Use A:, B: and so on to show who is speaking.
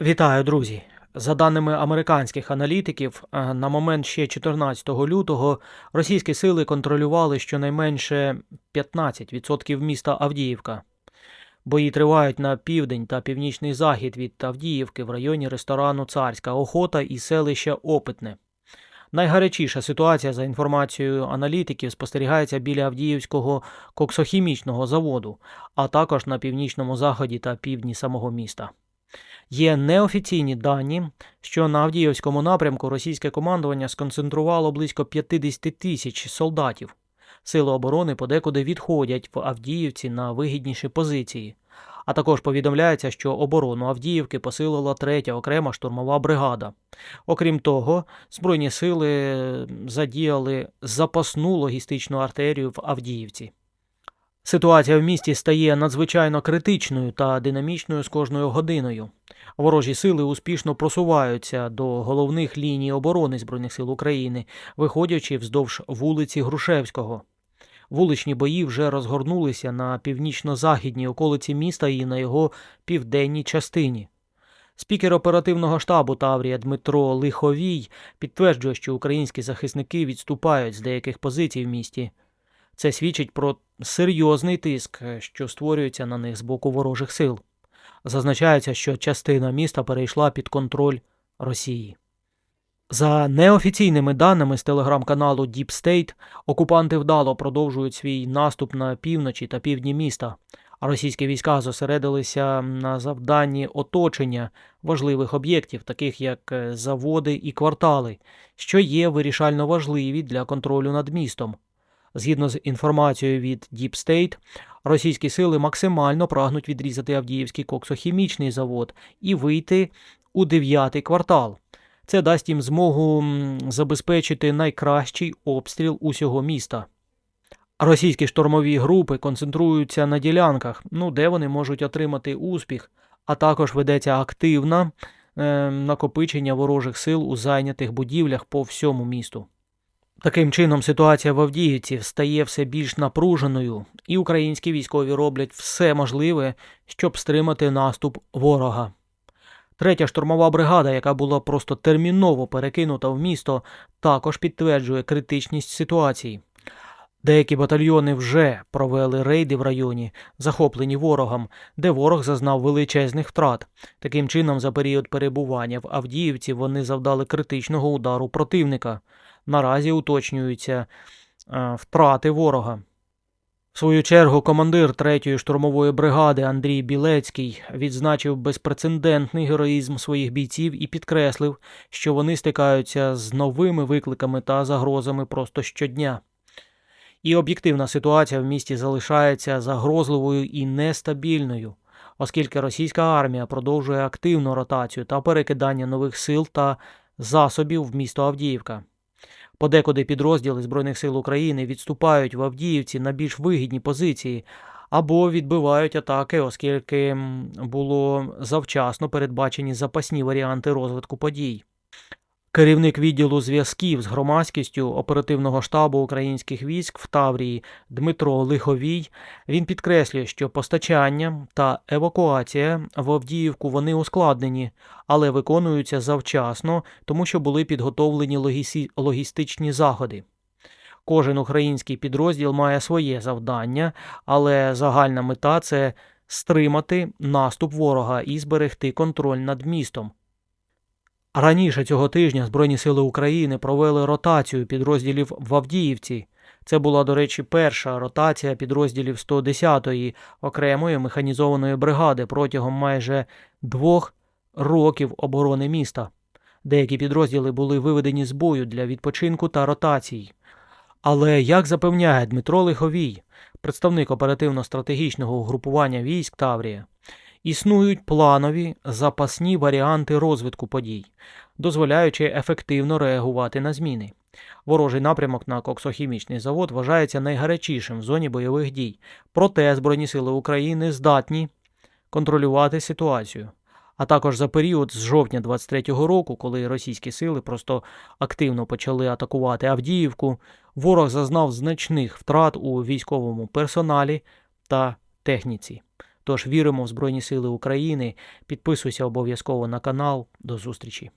A: Вітаю, друзі! За даними американських аналітиків, е, на момент ще 14 лютого російські сили контролювали щонайменше 15% міста Авдіївка. Бої тривають на південь та північний захід від Авдіївки в районі ресторану Царська Охота і селища Опитне. Найгарячіша ситуація, за інформацією аналітиків, спостерігається біля Авдіївського коксохімічного заводу, а також на північному заході та півдні самого міста. Є неофіційні дані, що на Авдіївському напрямку російське командування сконцентрувало близько 50 тисяч солдатів. Сили оборони подекуди відходять в Авдіївці на вигідніші позиції. А також повідомляється, що оборону Авдіївки посилила третя окрема штурмова бригада. Окрім того, Збройні сили задіяли запасну логістичну артерію в Авдіївці. Ситуація в місті стає надзвичайно критичною та динамічною з кожною годиною. Ворожі сили успішно просуваються до головних ліній оборони Збройних сил України, виходячи вздовж вулиці Грушевського. Вуличні бої вже розгорнулися на північно-західній околиці міста і на його південній частині. Спікер оперативного штабу Таврія Дмитро Лиховій підтверджує, що українські захисники відступають з деяких позицій в місті. Це свідчить про серйозний тиск, що створюється на них з боку ворожих сил. Зазначається, що частина міста перейшла під контроль Росії. За неофіційними даними з телеграм-каналу Deep State, окупанти вдало продовжують свій наступ на півночі та півдні міста, а російські війська зосередилися на завданні оточення важливих об'єктів, таких як е, заводи і квартали, що є вирішально важливі для контролю над містом. Згідно з інформацією від Deep State, російські сили максимально прагнуть відрізати Авдіївський коксохімічний завод і вийти у дев'ятий квартал. Це дасть їм змогу забезпечити найкращий обстріл усього міста. Російські штурмові групи концентруються на ділянках, ну, де вони можуть отримати успіх, а також ведеться активне е, накопичення ворожих сил у зайнятих будівлях по всьому місту. Таким чином, ситуація в Авдіївці стає все більш напруженою, і українські військові роблять все можливе, щоб стримати наступ ворога. Третя штурмова бригада, яка була просто терміново перекинута в місто, також підтверджує критичність ситуації. Деякі батальйони вже провели рейди в районі, захоплені ворогом, де ворог зазнав величезних втрат. Таким чином, за період перебування в Авдіївці вони завдали критичного удару противника. Наразі уточнюються е, втрати ворога. В свою чергу командир 3-ї штурмової бригади Андрій Білецький відзначив безпрецедентний героїзм своїх бійців і підкреслив, що вони стикаються з новими викликами та загрозами просто щодня. І об'єктивна ситуація в місті залишається загрозливою і нестабільною, оскільки російська армія продовжує активну ротацію та перекидання нових сил та засобів в місто Авдіївка. Подекуди підрозділи Збройних сил України відступають в Авдіївці на більш вигідні позиції або відбивають атаки, оскільки було завчасно передбачені запасні варіанти розвитку подій. Керівник відділу зв'язків з громадськістю оперативного штабу українських військ в Таврії Дмитро Лиховій він підкреслює, що постачання та евакуація в Авдіївку вони ускладнені, але виконуються завчасно, тому що були підготовлені логісі- логістичні заходи. Кожен український підрозділ має своє завдання, але загальна мета це стримати наступ ворога і зберегти контроль над містом. Раніше цього тижня Збройні сили України провели ротацію підрозділів в Авдіївці. Це була, до речі, перша ротація підрозділів 110-ї окремої механізованої бригади протягом майже двох років оборони міста. Деякі підрозділи були виведені з бою для відпочинку та ротацій. Але, як запевняє Дмитро Лиховій, представник оперативно-стратегічного угрупування військ Таврія, існують планові запасні варіанти розвитку подій, дозволяючи ефективно реагувати на зміни. Ворожий напрямок на коксохімічний завод вважається найгарячішим в зоні бойових дій, проте Збройні сили України здатні контролювати ситуацію. А також за період з жовтня 23-го року, коли російські сили просто активно почали атакувати Авдіївку, ворог зазнав значних втрат у військовому персоналі та техніці. Тож віримо в Збройні Сили України. Підписуйся обов'язково на канал. До зустрічі.